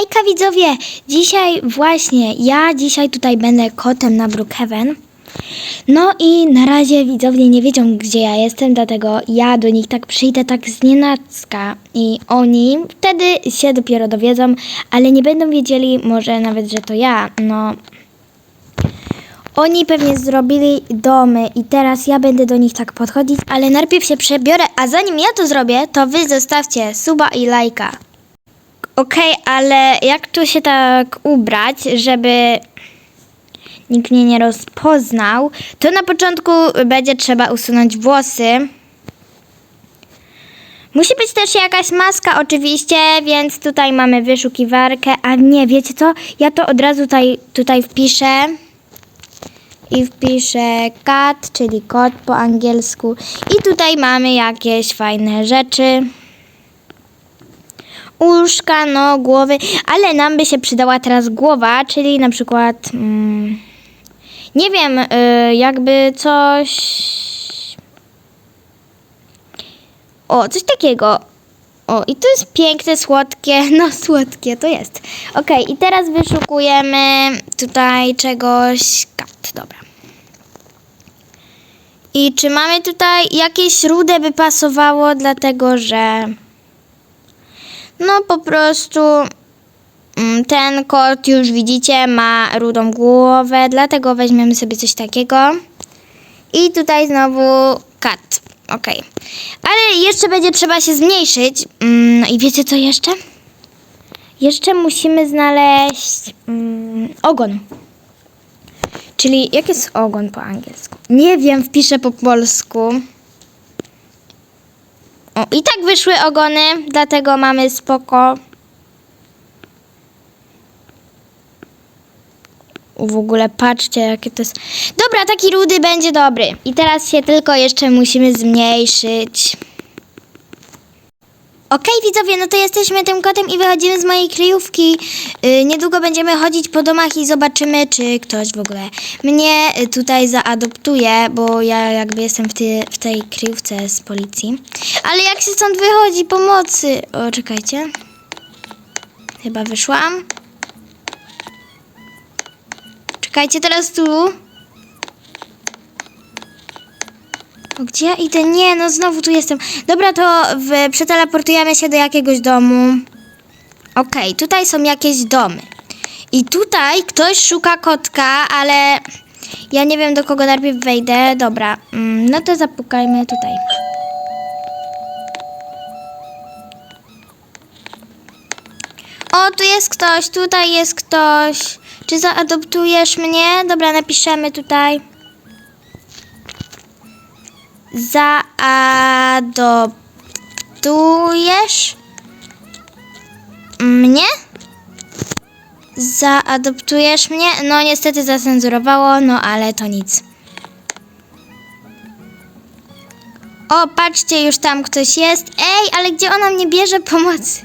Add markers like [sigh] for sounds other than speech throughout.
Hejka widzowie! Dzisiaj właśnie, ja dzisiaj tutaj będę kotem na Brookhaven. No i na razie widzowie nie wiedzą gdzie ja jestem, dlatego ja do nich tak przyjdę tak z nienacka i oni wtedy się dopiero dowiedzą, ale nie będą wiedzieli może nawet, że to ja, no... Oni pewnie zrobili domy i teraz ja będę do nich tak podchodzić, ale najpierw się przebiorę, a zanim ja to zrobię, to wy zostawcie suba i lajka. Okej, ale jak tu się tak ubrać, żeby nikt mnie nie rozpoznał, to na początku będzie trzeba usunąć włosy. Musi być też jakaś maska oczywiście, więc tutaj mamy wyszukiwarkę, a nie, wiecie co? Ja to od razu tutaj, tutaj wpiszę. I wpiszę cat, czyli kot po angielsku. I tutaj mamy jakieś fajne rzeczy uszka, no, głowy, ale nam by się przydała teraz głowa, czyli na przykład, mm, nie wiem, y, jakby coś, o, coś takiego. O, i to jest piękne, słodkie, [laughs] no słodkie to jest. Okej, i teraz wyszukujemy tutaj czegoś, kat, dobra. I czy mamy tutaj jakieś rude by pasowało, dlatego że... No po prostu mm, ten kot już widzicie ma rudą głowę, dlatego weźmiemy sobie coś takiego. I tutaj znowu kat. Ok. Ale jeszcze będzie trzeba się zmniejszyć. Mm, No i wiecie co jeszcze? Jeszcze musimy znaleźć mm, ogon. Czyli jak jest ogon po angielsku? Nie wiem, wpiszę po polsku. O, I tak wyszły ogony, dlatego mamy spoko. W ogóle patrzcie, jakie to jest. Dobra, taki rudy będzie dobry. I teraz się tylko jeszcze musimy zmniejszyć. Okej, widzowie, no to jesteśmy tym kotem i wychodzimy z mojej kryjówki. Yy, niedługo będziemy chodzić po domach i zobaczymy, czy ktoś w ogóle mnie y, tutaj zaadoptuje, bo ja jakby jestem w, ty, w tej kryjówce z policji. Ale jak się stąd wychodzi pomocy? O, czekajcie. Chyba wyszłam. Czekajcie, teraz tu. Gdzie ja idę? Nie, no znowu tu jestem. Dobra, to w, przeteleportujemy się do jakiegoś domu. Okej, tutaj są jakieś domy. I tutaj ktoś szuka kotka, ale ja nie wiem do kogo najpierw wejdę. Dobra, mm, no to zapukajmy tutaj. O, tu jest ktoś, tutaj jest ktoś. Czy zaadoptujesz mnie? Dobra, napiszemy tutaj. Zaadoptujesz mnie? Zaadoptujesz mnie? No niestety zacenzurowało, no ale to nic. O, patrzcie, już tam ktoś jest. Ej, ale gdzie ona mnie bierze pomocy?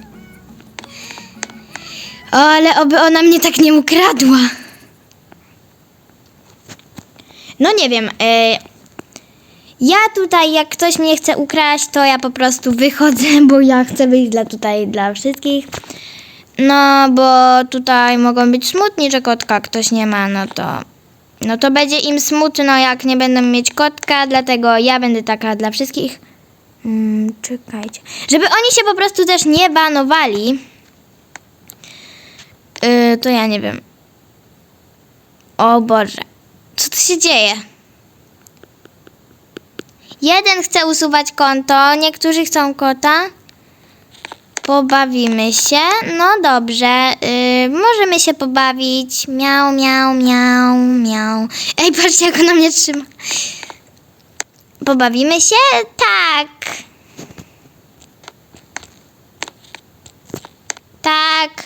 O, ale oby ona mnie tak nie ukradła. No nie wiem. E, ja tutaj, jak ktoś mnie chce ukraść, to ja po prostu wychodzę, [laughs] bo ja chcę być dla tutaj dla wszystkich. No, bo tutaj mogą być smutni, że kotka ktoś nie ma, no to. No to będzie im smutno, jak nie będą mieć kotka, dlatego ja będę taka dla wszystkich. Mm, czekajcie. Żeby oni się po prostu też nie banowali. Yy, to ja nie wiem. O Boże. Co tu się dzieje? Jeden chce usuwać konto, niektórzy chcą kota. Pobawimy się. No dobrze, yy, możemy się pobawić. Miau, miau, miau, miau. Ej, patrzcie, jak ona mnie trzyma. Pobawimy się? Tak. Tak.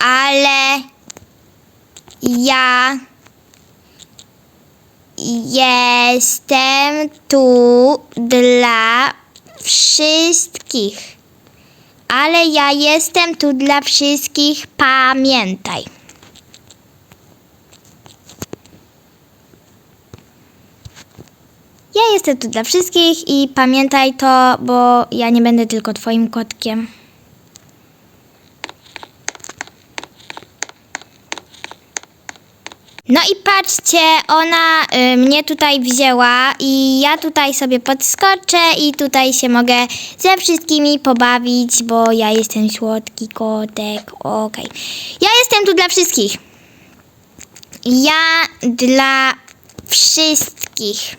Ale ja jestem tu dla wszystkich. Ale ja jestem tu dla wszystkich, pamiętaj. Ja jestem tu dla wszystkich i pamiętaj to, bo ja nie będę tylko twoim kotkiem. No i patrzcie, ona y, mnie tutaj wzięła i ja tutaj sobie podskoczę i tutaj się mogę ze wszystkimi pobawić, bo ja jestem słodki kotek. Okej. Ja jestem tu dla wszystkich. Ja dla wszystkich.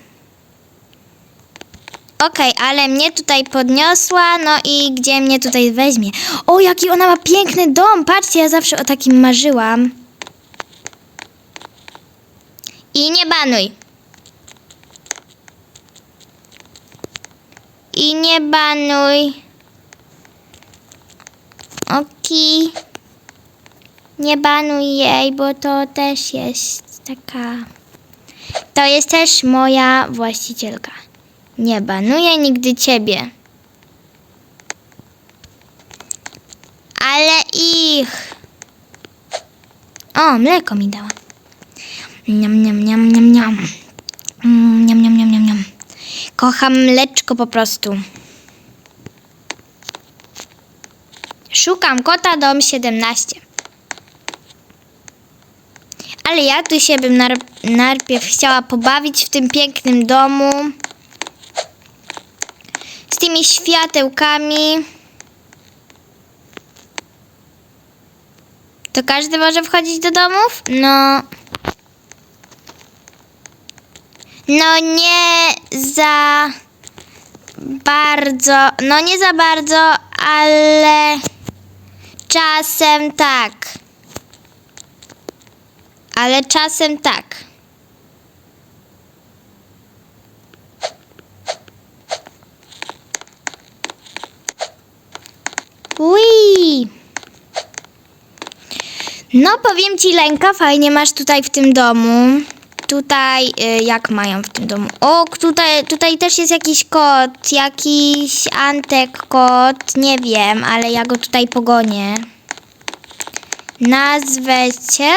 Okej, ale mnie tutaj podniosła, no i gdzie mnie tutaj weźmie? O, jaki ona ma piękny dom! Patrzcie, ja zawsze o takim marzyłam. I nie banuj. I nie banuj. Oki. Nie banuj jej, bo to też jest taka. To jest też moja właścicielka. Nie banuję nigdy ciebie. Ale ich. O, mleko mi dała. Niam, niam, niam, niam, niam. Mm, Niam, niam, niam, niam, niam. Kocham mleczko po prostu. Szukam kota dom 17. Ale ja tu się bym nar- najpierw chciała pobawić w tym pięknym domu. Z tymi światełkami. To każdy może wchodzić do domów? No. No nie za bardzo, no nie za bardzo, ale czasem tak. Ale czasem tak. Ui. No powiem ci Lenka, fajnie masz tutaj w tym domu. Tutaj y, jak mają w tym domu? O, tutaj, tutaj też jest jakiś kot, jakiś Antek kot, nie wiem, ale ja go tutaj pogonię. Nazwę cię.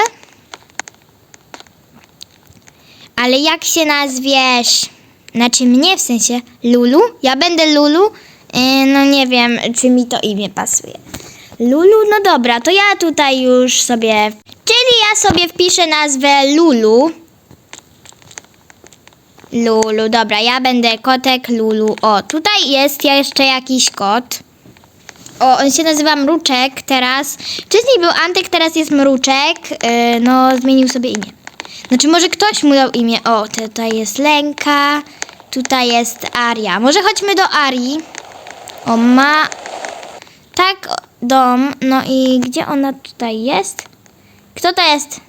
Ale jak się nazwiesz? Znaczy mnie w sensie Lulu? Ja będę Lulu? Yy, no nie wiem, czy mi to imię pasuje. Lulu? No dobra, to ja tutaj już sobie... Czyli ja sobie wpiszę nazwę Lulu. Lulu, dobra, ja będę kotek Lulu. O, tutaj jest jeszcze jakiś kot. O, on się nazywa Mruczek teraz. Wcześniej był Antek, teraz jest Mruczek. Yy, no, zmienił sobie imię. Znaczy, może ktoś mu dał imię. O, tutaj jest Lenka. Tutaj jest Aria. Może chodźmy do Arii. O, ma... Tak, dom. No i gdzie ona tutaj jest? Kto to jest?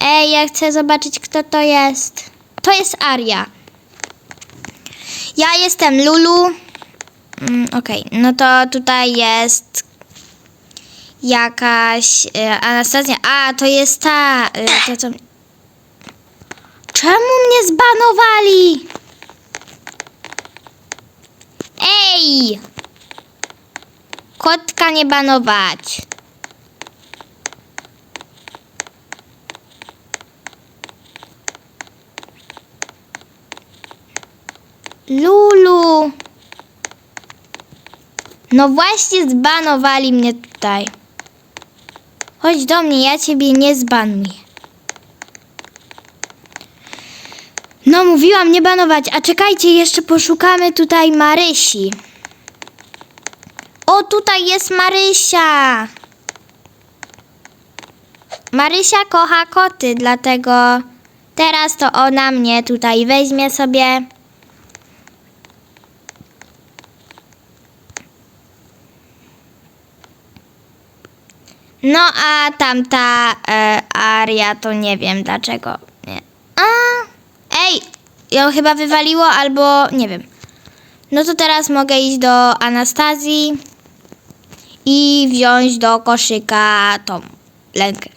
Ej, ja chcę zobaczyć, kto to jest. To jest Aria. Ja jestem Lulu. Mm, Okej, no to tutaj jest jakaś y, Anastazja. A, to jest ta. Y, to co... Czemu mnie zbanowali? Ej! Kotka nie banować. Lulu. No właśnie zbanowali mnie tutaj. Chodź do mnie, ja ciebie nie zbanuję. No mówiłam nie banować, a czekajcie, jeszcze poszukamy tutaj Marysi. O, tutaj jest Marysia. Marysia kocha koty, dlatego teraz to ona mnie tutaj weźmie sobie. No a tamta e, Aria to nie wiem dlaczego. Nie. A, ej, ją chyba wywaliło albo nie wiem. No to teraz mogę iść do Anastazji i wziąć do koszyka tą Lenkę.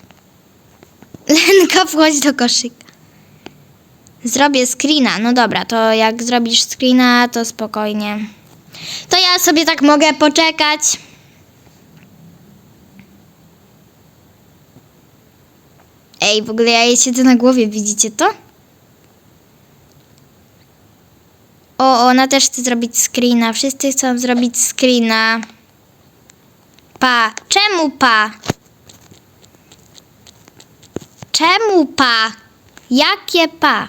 [laughs] Lenka, wchodź do koszyka. Zrobię screena. No dobra, to jak zrobisz screena, to spokojnie. To ja sobie tak mogę poczekać. Ej, w ogóle ja jej siedzę na głowie, widzicie to? O, ona też chce zrobić screena. Wszyscy chcą zrobić screena. Pa. Czemu pa? czemu pa? Jakie pa?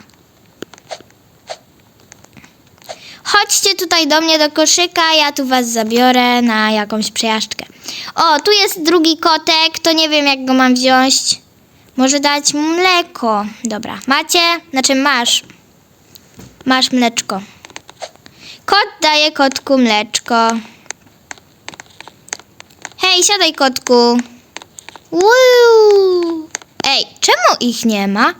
Chodźcie tutaj do mnie do koszyka, ja tu was zabiorę na jakąś przejażdżkę. O, tu jest drugi kotek, to nie wiem jak go mam wziąć. Może dać mleko. Dobra, macie? Znaczy masz. Masz mleczko. Kot daje kotku mleczko. Hej, siadaj kotku. Woo! Ej, czemu ich nie ma?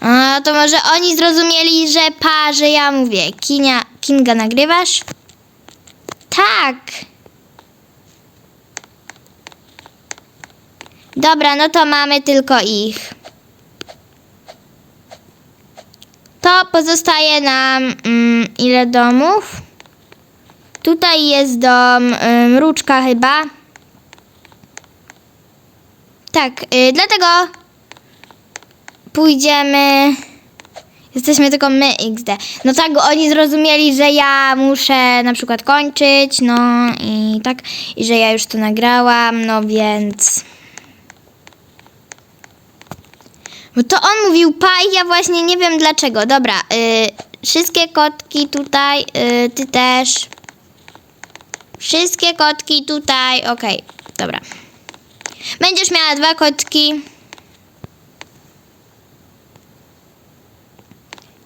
A, to może oni zrozumieli, że pa, że ja mówię. Kinia, Kinga, nagrywasz? Tak. Dobra, no to mamy tylko ich. To pozostaje nam mm, ile domów? Tutaj jest dom y, Mruczka chyba. Tak, y, dlatego pójdziemy. Jesteśmy tylko my XD. No tak, oni zrozumieli, że ja muszę na przykład kończyć, no i tak, i że ja już to nagrałam, no więc. Bo to on mówił pa i ja właśnie nie wiem dlaczego. Dobra, y, wszystkie kotki tutaj, y, ty też. Wszystkie kotki tutaj, okej, dobra. Będziesz miała dwa kotki.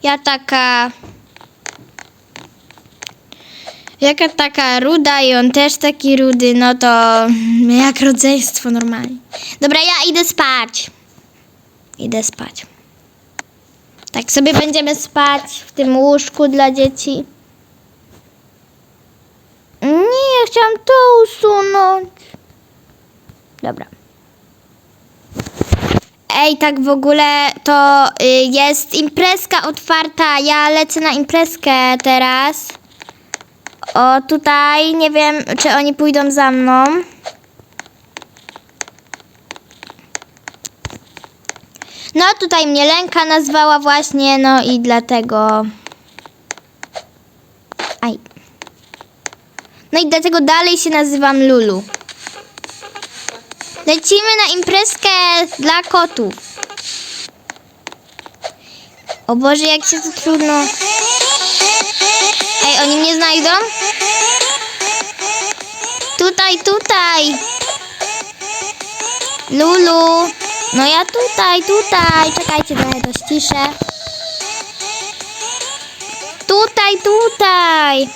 Ja taka. Jaka taka ruda i on też taki rudy, no to jak rodzeństwo normalnie. Dobra, ja idę spać. Idę spać. Tak sobie będziemy spać w tym łóżku dla dzieci. Nie, chciałam to usunąć. Dobra. Ej, tak w ogóle to y, jest imprezka otwarta. Ja lecę na imprezkę teraz. O, tutaj nie wiem, czy oni pójdą za mną. No, tutaj mnie Lenka nazwała właśnie, no i dlatego. Aj. No i dlatego dalej się nazywam Lulu. Lecimy na imprezkę dla kotów. O Boże, jak się to trudno. Ej, oni mnie znajdą? Tutaj, tutaj. Lulu. No ja tutaj, tutaj. Czekajcie, trochę to ściszę. Tutaj, tutaj.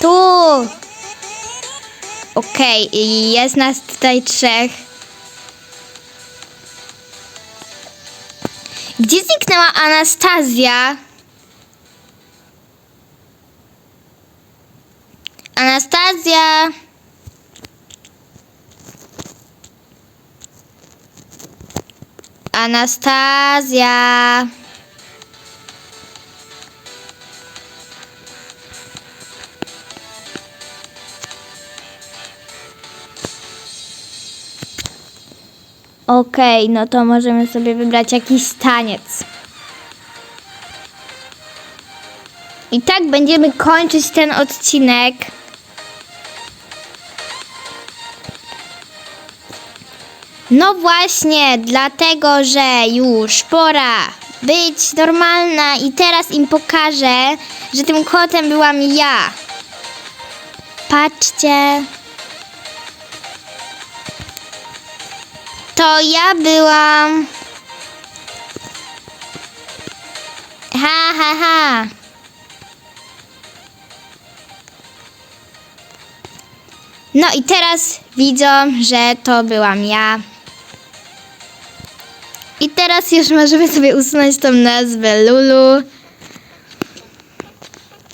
Tu. Okej, i jest nas tutaj trzech. Gdzie zniknęła Anastazja? Anastazja. Anastazja. Okej, no to możemy sobie wybrać jakiś taniec. I tak będziemy kończyć ten odcinek. No właśnie, dlatego że już pora być normalna i teraz im pokażę, że tym kotem byłam ja. Patrzcie. To ja byłam. Ha, ha, ha. No i teraz widzą, że to byłam ja. I teraz już możemy sobie usunąć tą nazwę Lulu.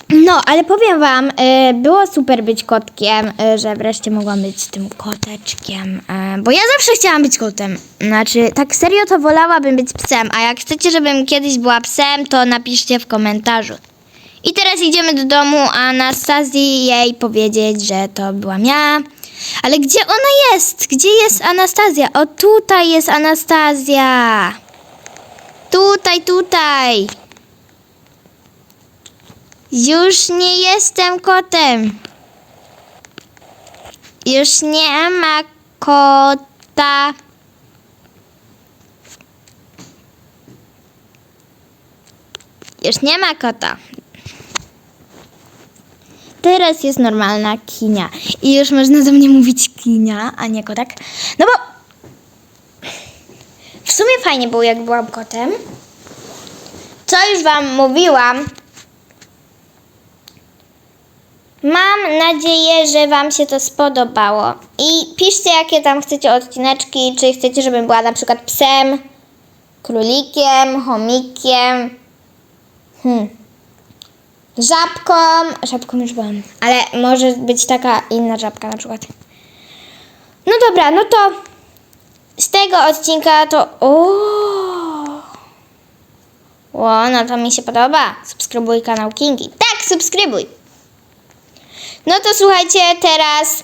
No, ale powiem wam, y, było super być kotkiem, y, że wreszcie mogłam być tym koteczkiem, y, bo ja zawsze chciałam być kotem. Znaczy, tak serio to wolałabym być psem, a jak chcecie, żebym kiedyś była psem, to napiszcie w komentarzu. I teraz idziemy do domu Anastazji jej powiedzieć, że to byłam ja. Ale gdzie ona jest? Gdzie jest Anastazja? O, tutaj jest Anastazja. Tutaj, tutaj. Już nie jestem kotem. Już nie ma kota. Już nie ma kota. Teraz jest normalna kinia. I już można do mnie mówić kinia, a nie kotek. No bo w sumie fajnie było, jak byłam kotem. Co już wam mówiłam. Mam nadzieję, że wam się to spodobało. I piszcie, jakie tam chcecie odcineczki. Czy chcecie, żebym była na przykład psem, królikiem, chomikiem. Hmm. Żabką. Żabką już byłam. Ale może być taka inna żabka na przykład. No dobra, no to z tego odcinka to. O, o, no to mi się podoba. Subskrybuj kanał Kingi. Tak, subskrybuj. No to słuchajcie, teraz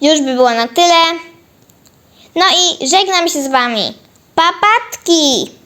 już by było na tyle. No i żegnam się z wami. Papatki!